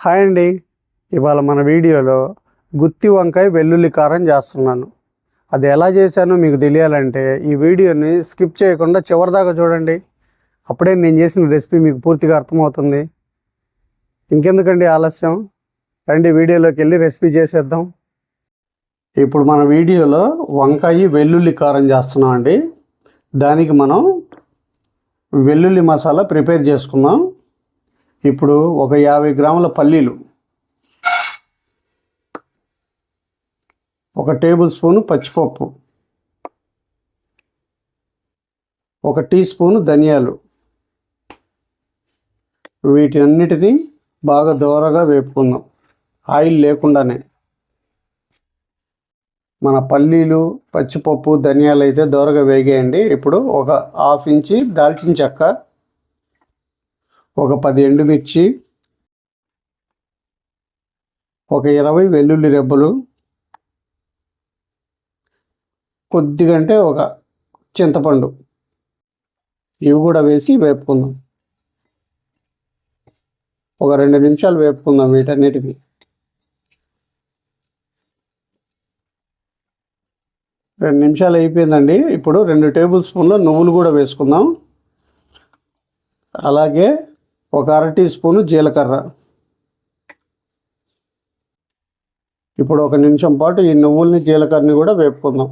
Hi అండి. ఇవాళ మన వీడియోలో గుత్తి వంకాయ వెల్లుల్లి కారం చేస్తున్నాను. అది ఎలా చేశానో మీకు తెలియాలంటే ఈ వీడియోని స్కిప్ చేయకుండా చివరిదాకా చూడండి. అప్పుడే నేను చేసిన రెసిపీ మీకు పూర్తిగా అర్థమవుతుంది. ఇంకెందుకండి ఆలస్యం? రండి వీడియోలోకి వెళ్ళి రెసిపీ చేసేద్దాం. ఇప్పుడు మన వీడియోలో వంకాయ వెల్లుల్లి కారం చేస్తున్నాం అండి దానికి మనం వెల్లుల్లి మసాలా ప్రిపేర్ చేసుకుందాం. ఇప్పుడు ఒక యాభై గ్రాముల పల్లీలు ఒక టేబుల్ స్పూను పచ్చిపప్పు ఒక టీ స్పూను ధనియాలు. వీటన్నిటిని బాగా దోరగా వేపుకుందాం. ఆయిల్ లేకుండానే. మన పల్లీలు పచ్చిపప్పు ధనియాలు అయితే దోరగా వేగేయండి. ఇప్పుడు ఒక హాఫ్ ఇంచి దాల్చిన చెక్క ఒక పది ఎండుమిర్చి ఒక ఇరవై వెల్లుల్లి రెబ్బలు కొద్దిగంటే ఒక చింతపండు. ఇవి కూడా వేసి వేపుకుందాం. ఒక రెండు నిమిషాలు వేపుకుందాం వీటన్నిటికి. రెండు నిమిషాలు అయిపోయిందండి. ఇప్పుడు రెండు టేబుల్ స్పూన్ల నువ్వులు కూడా వేసుకుందాం. అలాగే ఒక అర టీ స్పూను జీలకర్ర. ఇప్పుడు ఒక నిమిషం పాటు ఈ నువ్వుల్ని జీలకర్రని కూడా వేపుకుందాం.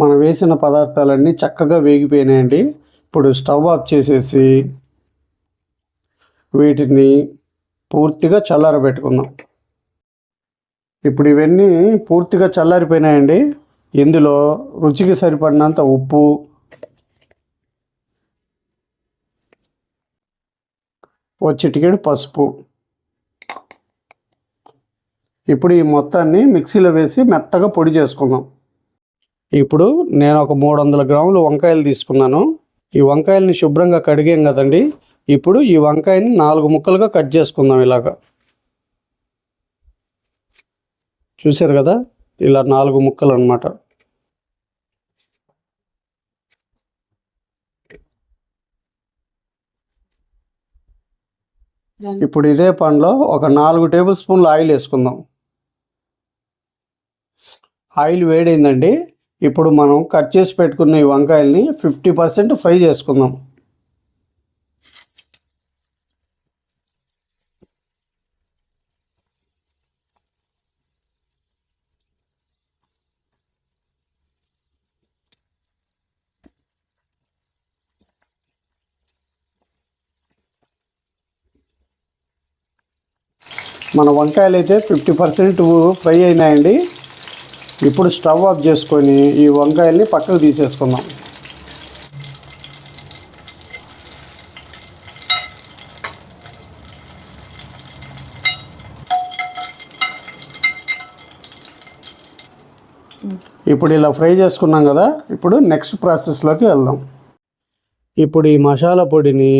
మనం వేసిన పదార్థాలన్నీ చక్కగా వేగిపోయినాయండి. ఇప్పుడు స్టవ్ ఆఫ్ చేసేసి వీటిని పూర్తిగా చల్లారబెట్టుకుందాం. ఇప్పుడు ఇవన్నీ పూర్తిగా చల్లారిపోయినాయండి. ఇందులో రుచికి సరిపడినంత ఉప్పు ఓ చిటికెడు పసుపు. ఇప్పుడు ఈ మొత్తాన్ని మిక్సీలో వేసి మెత్తగా పొడి చేసుకుందాం. ఇప్పుడు నేను ఒక మూడు వందల గ్రాములు వంకాయలు తీసుకున్నాను. ఈ వంకాయల్ని శుభ్రంగా కడిగాం కదండి. ఇప్పుడు ఈ వంకాయని నాలుగు ముక్కలుగా కట్ చేసుకుందాం ఇలాగా. చూశారు కదా? ఇలా నాలుగు ముక్కలు అనమాట ఇప్పుడు ఇదే పండ్లో ఒక నాలుగు టేబుల్ స్పూన్లు ఆయిల్ వేసుకుందాం. ఆయిల్ వేడైందండి. ఇప్పుడు మనం కట్ చేసి పెట్టుకున్న ఈ వంకాయల్ని ఫిఫ్టీ పర్సెంట్ ఫ్రై చేసుకుందాం. మన వంకాయలు అయితే ఫిఫ్టీ పర్సెంట్ ఫ్రై అయినాయండి. ఇప్పుడు స్టవ్ ఆఫ్ చేసుకొని ఈ వంకాయల్ని పక్కకు తీసేసుకుందాం. ఇప్పుడు ఇలా ఫ్రై చేసుకున్నాం కదా ఇప్పుడు నెక్స్ట్ ప్రాసెస్లోకి వెళ్దాం. ఇప్పుడు ఈ మసాలా పొడిని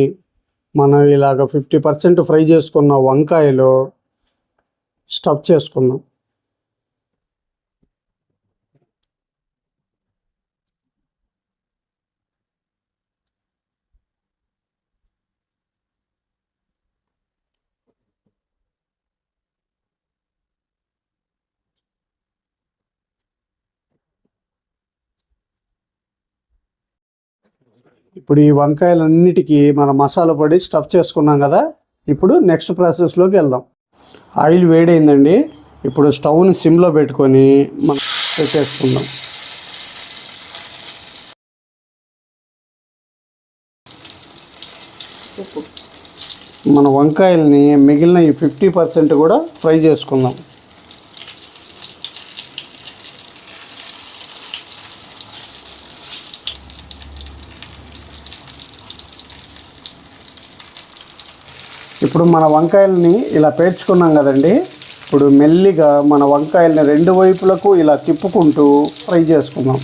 మనం ఇలాగ ఫిఫ్టీ పర్సెంట్ ఫ్రై చేసుకున్న వంకాయలో స్టఫ్ చేసుకుందాం. ఇప్పుడు ఈ వంకాయలన్నిటికీ మన మసాలా పొడి స్టఫ్ చేసుకున్నాం కదా. ఇప్పుడు నెక్స్ట్ ప్రాసెస్లోకి వెళ్దాం. ఆయిల్ వేడైందండి. ఇప్పుడు స్టవ్ని సిమ్లో పెట్టుకొని మనం పెట్టేసుకుందాం. మన వంకాయల్ని మిగిలిన ఈ ఫిఫ్టీ పర్సెంట్ కూడా ఫ్రై చేసుకుందాం. ఇప్పుడు మన వంకాయల్ని ఇలా పేర్చుకున్నాం కదండి. ఇప్పుడు మెల్లిగా మన వంకాయల్ని రెండు వైపులకు ఇలా తిప్పుకుంటూ ఫ్రై చేసుకుందాం.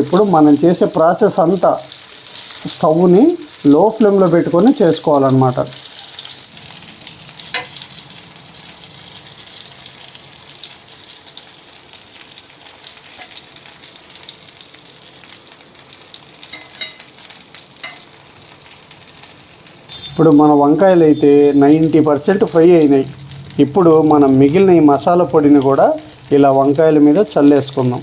ఇప్పుడు మనం చేసే ప్రాసెస్ అంతా స్టవ్ని లో ఫ్లేమ్లో పెట్టుకొని చేసుకోవాలన్నమాట. ఇప్పుడు మన వంకాయలు అయితే నైంటీ పర్సెంట్ ఫ్రై అయినాయి. ఇప్పుడు మనం మిగిలిన ఈ మసాలా పొడిని కూడా ఇలా వంకాయల మీద చల్లేసుకుందాం.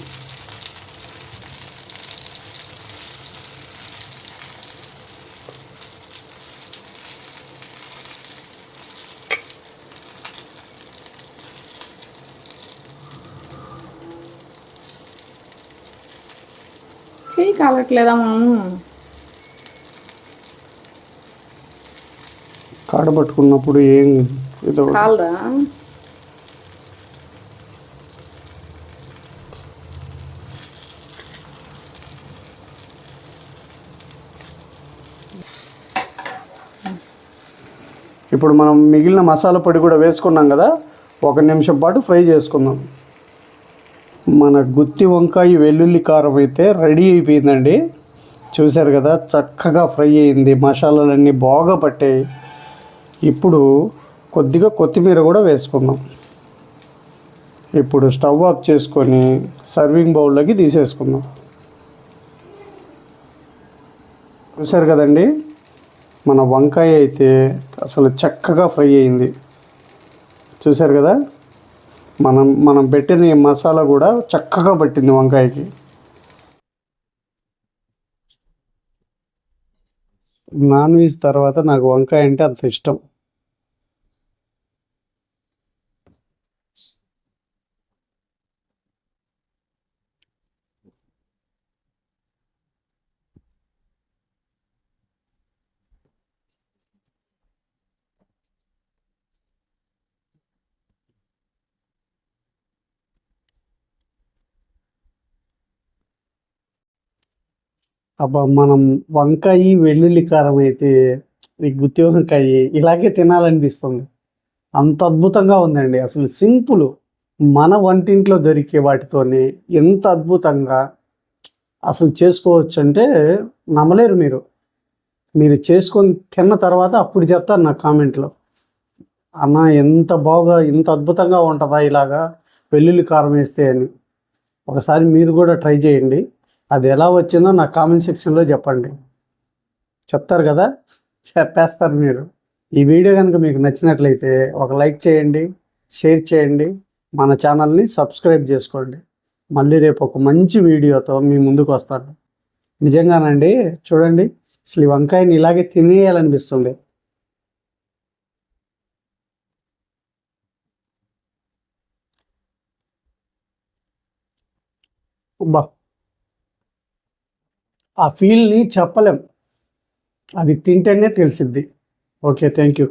చేయి కాలట్లేదా మాము? కాడ పట్టుకున్నప్పుడు ఏం ఇప్పుడు మనం మిగిలిన మసాలా పొడి కూడా వేసుకున్నాం కదా ఒక నిమిషం పాటు ఫ్రై చేసుకుందాం. మన గుత్తి వంకాయ వెల్లుల్లి కారం అయితే రెడీ అయిపోయిందండి. చూశారు కదా చక్కగా ఫ్రై అయింది. మసాలాలన్నీ బాగా పట్టాయి. ఇప్పుడు కొద్దిగా కొత్తిమీర కూడా వేసుకుందాం. ఇప్పుడు స్టవ్ ఆఫ్ చేసుకొని సర్వింగ్ బౌల్లోకి తీసేసుకుందాం. చూశారు కదండి? మన వంకాయ అయితే అసలు చక్కగా ఫ్రై అయింది. చూశారు కదా? మనం మనం పెట్టిన మసాలా కూడా చక్కగా పట్టింది వంకాయకి. నాన్ వెజ్ తర్వాత నాకు వంకాయ అంటే అంత ఇష్టం. అబ్బా మనం వంకాయ వెల్లుల్లి కారం అయితే ఈ గుత్తి వంకాయ ఇలాగే తినాలనిపిస్తుంది. అంత అద్భుతంగా ఉందండి. అసలు సింపుల్. మన వంటింట్లో దొరికే వాటితోనే ఎంత అద్భుతంగా అసలు చేసుకోవచ్చు అంటే నమ్మలేరు మీరు. మీరు చేసుకొని తిన్న తర్వాత అప్పుడు చెప్తారు నా కామెంట్లో. అన్న ఎంత బాగా ఇంత అద్భుతంగా ఉంటుందా ఇలాగా వెల్లుల్లి కారం వేస్తే అని. ఒకసారి మీరు కూడా ట్రై చేయండి. అది ఎలా వచ్చిందో నా కామెంట్ సెక్షన్లో చెప్పండి. చెప్తారు కదా? చెప్పేస్తారు మీరు. ఈ వీడియో కనుక మీకు నచ్చినట్లయితే ఒక లైక్ చేయండి షేర్ చేయండి మన ఛానల్ని సబ్స్క్రైబ్ చేసుకోండి. మళ్ళీ రేపు ఒక మంచి వీడియోతో మీ ముందుకు వస్తాను. నిజంగానండి చూడండి అసలు ఈ వంకాయని ఇలాగే తినేయాలనిపిస్తుంది. బా ఆ ఫీల్ని చెప్పలేం. అది తింటేనే తెలిసిద్ది. Okay thank you.